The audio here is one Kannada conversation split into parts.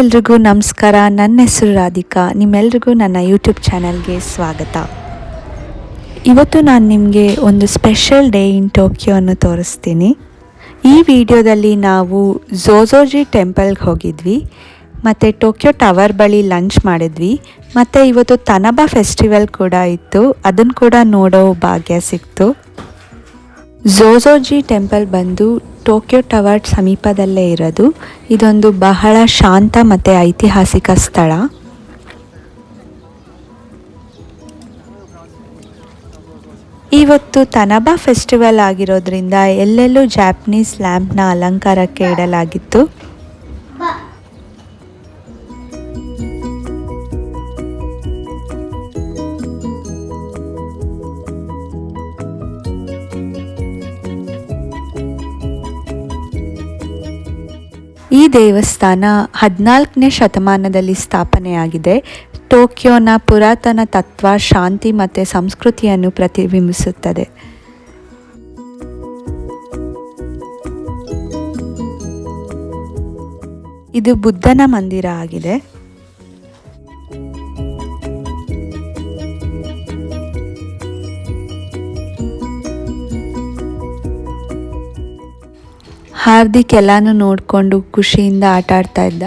ಎಲ್ರಿಗೂ ನಮಸ್ಕಾರ. ನನ್ನ ಹೆಸರು ರಾಧಿಕಾ. ನಿಮ್ಮೆಲ್ರಿಗೂ ನನ್ನ ಯೂಟ್ಯೂಬ್ ಚಾನಲ್ಗೆ ಸ್ವಾಗತ. ಇವತ್ತು ನಾನು ನಿಮಗೆ ಒಂದು ಸ್ಪೆಷಲ್ ಡೇ ಇನ್ ಟೋಕಿಯೋವನ್ನು ತೋರಿಸ್ತೀನಿ. ಈ ವಿಡಿಯೋದಲ್ಲಿ ನಾವು ಝೋಝೋಜಿ ಟೆಂಪಲ್ಗೆ ಹೋಗಿದ್ವಿ. ಮತ್ತು ಟೋಕಿಯೋ ಟವರ್ ಬಳಿ ಲಂಚ್ ಮಾಡಿದ್ವಿ. ಮತ್ತು ಇವತ್ತು ತನಬಾ ಫೆಸ್ಟಿವಲ್ ಕೂಡ ಇತ್ತು. ಅದನ್ನು ಕೂಡ ನೋಡೋ ಭಾಗ್ಯ ಸಿಕ್ತು. ಝೋಝೋಜಿ ಟೆಂಪಲ್ ಬಂದು ಟೋಕಿಯೋ ಟವರ್ ಸಮೀಪದಲ್ಲೇ ಇರೋದು. ಇದೊಂದು ಬಹಳ ಶಾಂತ ಮತ್ತು ಐತಿಹಾಸಿಕ ಸ್ಥಳ. ಇವತ್ತು ತನಬಾ ಫೆಸ್ಟಿವಲ್ ಆಗಿರೋದ್ರಿಂದ ಎಲ್ಲೆಲ್ಲೂ ಜಾಪನೀಸ್ ಲ್ಯಾಂಪ್ನ ಅಲಂಕಾರಕ್ಕೆ ಇಡಲಾಗಿತ್ತು. ಈ ದೇವಸ್ಥಾನ ಹದಿನಾಲ್ಕನೇ ಶತಮಾನದಲ್ಲಿ ಸ್ಥಾಪನೆಯಾಗಿದೆ. ಟೋಕಿಯೋನ ಪುರಾತನ ತತ್ವ, ಶಾಂತಿ ಮತ್ತು ಸಂಸ್ಕೃತಿಯನ್ನು ಪ್ರತಿಬಿಂಬಿಸುತ್ತದೆ. ಇದು ಬುದ್ಧನ ಮಂದಿರ ಆಗಿದೆ. ಹಾರ್ದಿಕ್ ಎಲ್ಲಾನು ನೋಡಿಕೊಂಡು ಖುಷಿಯಿಂದ ಆಟ ಆಡ್ತಾ ಇದ್ದ.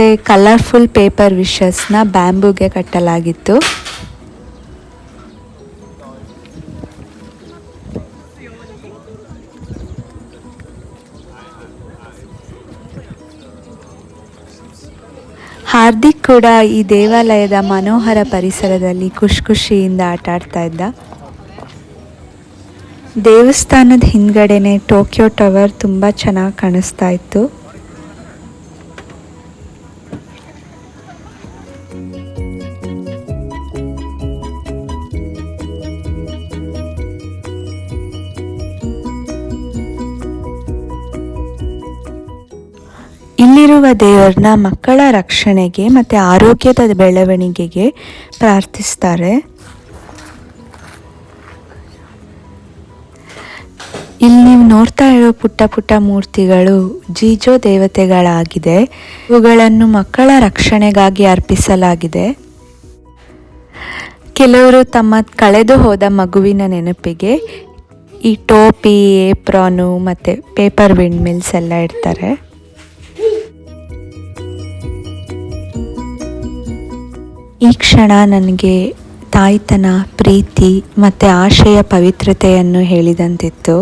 ಮತ್ತು ಕಲರ್ಫುಲ್ ಪೇಪರ್ ವಿಷಸ್ನ ಬ್ಯಾಂಬೂಗೆ ಕಟ್ಟಲಾಗಿತ್ತು. ಹಾರ್ದಿಕ್ ಕೂಡ ಈ ದೇವಾಲಯದ ಮನೋಹರ ಪರಿಸರದಲ್ಲಿ ಖುಷಿ ಖುಷಿಯಿಂದ ಆಟ ಆಡ್ತಾ ಇದ್ದ. ದೇವಸ್ಥಾನದ ಹಿಂದ್ಗಡೆನೆ ಟೋಕಿಯೋ ಟವರ್ ತುಂಬ ಚೆನ್ನಾಗಿ ಕಾಣಿಸ್ತಾ ಇತ್ತು. ಇಲ್ಲಿರುವ ದೇವರನ್ನ ಮಕ್ಕಳ ರಕ್ಷಣೆಗೆ ಮತ್ತು ಆರೋಗ್ಯದ ಬೆಳವಣಿಗೆಗೆ ಪ್ರಾರ್ಥಿಸ್ತಾರೆ. ಇಲ್ಲಿ ನೀವು ನೋಡ್ತಾ ಇರೋ ಪುಟ್ಟ ಪುಟ್ಟ ಮೂರ್ತಿಗಳು ಜೀಜೋ ದೇವತೆಗಳಾಗಿದೆ. ಇವುಗಳನ್ನು ಮಕ್ಕಳ ರಕ್ಷಣೆಗಾಗಿ ಅರ್ಪಿಸಲಾಗಿದೆ. ಕೆಲವರು ತಮ್ಮ ಕಳೆದು ಹೋದ ಮಗುವಿನ ನೆನಪಿಗೆ ಈ ಟೋಪಿ, ಏಪ್ರಾನು ಮತ್ತು ಪೇಪರ್ ವಿಂಡ್ ಮಿಲ್ಸ್ ಎಲ್ಲ ಇಡ್ತಾರೆ. ಈ ಕ್ಷಣ ನನಗೆ ತಾಯ್ತನ ಪ್ರೀತಿ ಮತ್ತು ಆಶಯ ಪವಿತ್ರತೆಯನ್ನು ಹೇಳಿದಂತಿತ್ತು.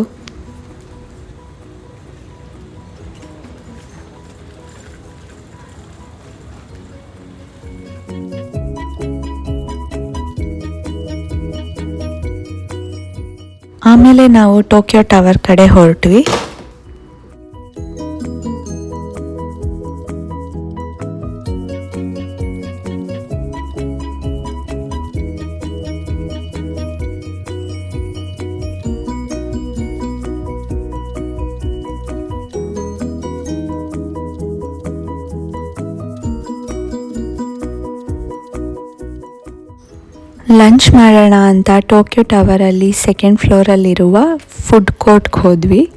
ಆಮೇಲೆ ನಾವು ಟೋಕಿಯೋ ಟವರ್ ಕಡೆ ಹೊರಟ್ವಿ. ಲಂಚ್ ಮಾಡೋಣ ಅಂತ ಟೋಕಿಯೋ ಟವರಲ್ಲಿ ಸೆಕೆಂಡ್ ಫ್ಲೋರಲ್ಲಿರುವ ಫುಡ್ ಕೋರ್ಟ್ಗೆ ಹೋದ್ವಿ.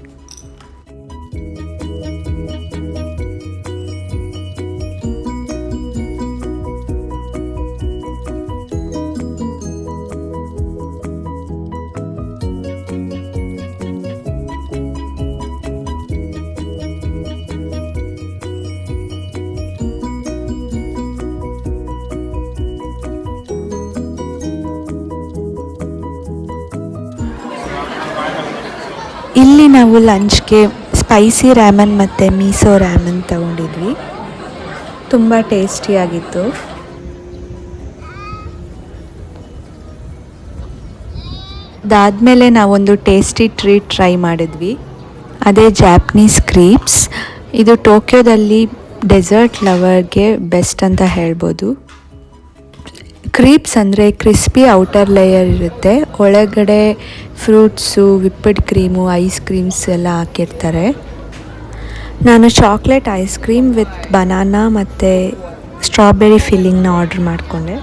ಇಲ್ಲಿ ನಾವು ಲಂಚ್ಗೆ ಸ್ಪೈಸಿ ರ್ಯಾಮನ್ ಮತ್ತು ಮೀಸೋ ರ್ಯಾಮನ್ ತಗೊಂಡಿದ್ವಿ. ತುಂಬ ಟೇಸ್ಟಿಯಾಗಿತ್ತು ಅದಾದಮೇಲೆ ನಾವೊಂದು ಟೇಸ್ಟಿ ಟ್ರೀಟ್ ಟ್ರೈ ಮಾಡಿದ್ವಿ. ಅದೇ ಜಾಪ್ನೀಸ್ ಕ್ರೀಪ್ಸ್. ಇದು ಟೋಕಿಯೋದಲ್ಲಿ ಡೆಸರ್ಟ್ ಲವರ್ಗೆ ಬೆಸ್ಟ್ ಅಂತ ಹೇಳ್ಬೋದು. ಕ್ರೀಪ್ಸ್ ಅಂದರೆ ಕ್ರಿಸ್ಪಿ ಔಟರ್ ಲೇಯರ್ ಇರುತ್ತೆ. ಒಳಗಡೆ fruits whipped cream ice creams ಎಲ್ಲ ಹಾಕಿರ್ತಾರೆ. ನಾನು chocolate ice cream with banana ಮತ್ತು ಸ್ಟ್ರಾಬೆರಿ ಫಿಲ್ಲಿಂಗ್ನ ಆರ್ಡ್ರ್ ಮಾಡಿಕೊಂಡೆ.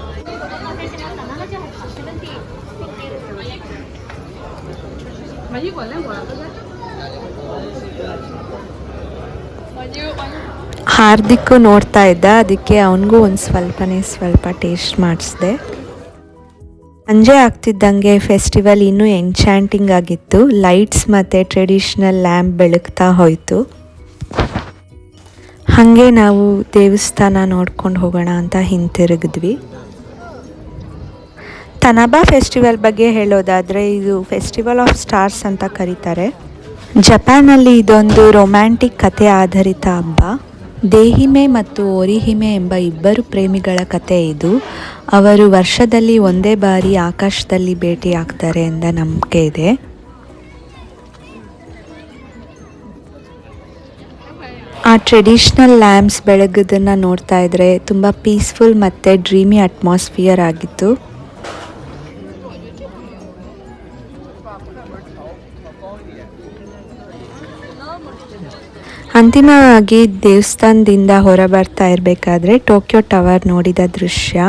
ಹಾರ್ದಿಕ್ಕು ನೋಡ್ತಾ ಇದ್ದ, ಅದಕ್ಕೆ ಅವನಿಗೂ ಒಂದು ಸ್ವಲ್ಪನೇ ಸ್ವಲ್ಪ ಟೇಸ್ಟ್ ಮಾಡಿಸ್ದೆ. ಸಂಜೆ ಆಗ್ತಿದ್ದಂಗೆ ಫೆಸ್ಟಿವಲ್ ಇನ್ನೂ ಎಂಚಾಂಟಿಂಗ್ ಆಗಿತ್ತು. ಲೈಟ್ಸ್ ಮತ್ತು ಟ್ರೆಡಿಷ್ನಲ್ ಲ್ಯಾಂಪ್ ಬೆಳಗ್ತಾ ಹೋಯಿತು. ಹಾಗೆ ನಾವು ದೇವಸ್ಥಾನ ನೋಡ್ಕೊಂಡು ಹೋಗೋಣ ಅಂತ ಹಿಂತಿರುಗಿದ್ವಿ. ತನಬಾ ಫೆಸ್ಟಿವಲ್ ಬಗ್ಗೆ ಹೇಳೋದಾದರೆ, ಇದು ಫೆಸ್ಟಿವಲ್ ಆಫ್ ಸ್ಟಾರ್ಸ್ ಅಂತ ಕರೀತಾರೆ. ಜಪಾನಲ್ಲಿ ಇದೊಂದು ರೊಮ್ಯಾಂಟಿಕ್ ಕತೆ ಆಧಾರಿತ ಹಬ್ಬ. ದೇಹಿಮೆ ಮತ್ತು ಓರಿಹಿಮೆ ಎಂಬ ಇಬ್ಬರು ಪ್ರೇಮಿಗಳ ಕತೆ ಇದು. ಅವರು ವರ್ಷದಲ್ಲಿ ಒಂದೇ ಬಾರಿ ಆಕಾಶದಲ್ಲಿ ಭೇಟಿಯಾಗ್ತಾರೆ ಎಂದ ನಂಬಿಕೆ ಇದೆ. ಆ ಟ್ರೆಡಿಷ್ನಲ್ ಲ್ಯಾಂಪ್ಸ್ ಬೆಳಗೋದನ್ನು ನೋಡ್ತಾ ಇದ್ರೆ ತುಂಬ ಪೀಸ್ಫುಲ್ ಮತ್ತು ಡ್ರೀಮಿ ಅಟ್ಮಾಸ್ಫಿಯರ್ ಆಗಿತ್ತು. ಅಂತಿಮವಾಗಿ ದೇವಸ್ಥಾನದಿಂದ ಹೊರ ಬರ್ತಾ ಇರಬೇಕಾದ್ರೆ ಟೋಕಿಯೋ ಟವರ್ ನೋಡಿದ ದೃಶ್ಯ.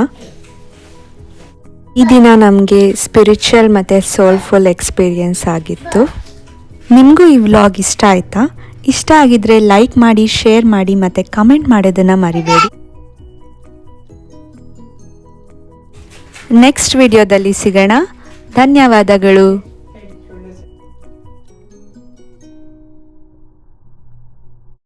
ಈ ದಿನ ನಮಗೆ ಸ್ಪಿರಿಚುವಲ್ ಮತ್ತು ಸೋಲ್ಫುಲ್ ಎಕ್ಸ್ಪೀರಿಯನ್ಸ್ ಆಗಿತ್ತು. ನಿಮಗೂ ಈ ವ್ಲಾಗ್ ಇಷ್ಟ ಆಯ್ತಾ? ಇಷ್ಟ ಆಗಿದ್ರೆ ಲೈಕ್ ಮಾಡಿ ಶೇರ್ ಮಾಡಿ ಮತ್ತು ಕಮೆಂಟ್ ಮಾಡೋದನ್ನು ಮರಿಬೇಡಿ. ನೆಕ್ಸ್ಟ್ ವಿಡಿಯೋದಲ್ಲಿ ಸಿಗೋಣ. ಧನ್ಯವಾದಗಳು.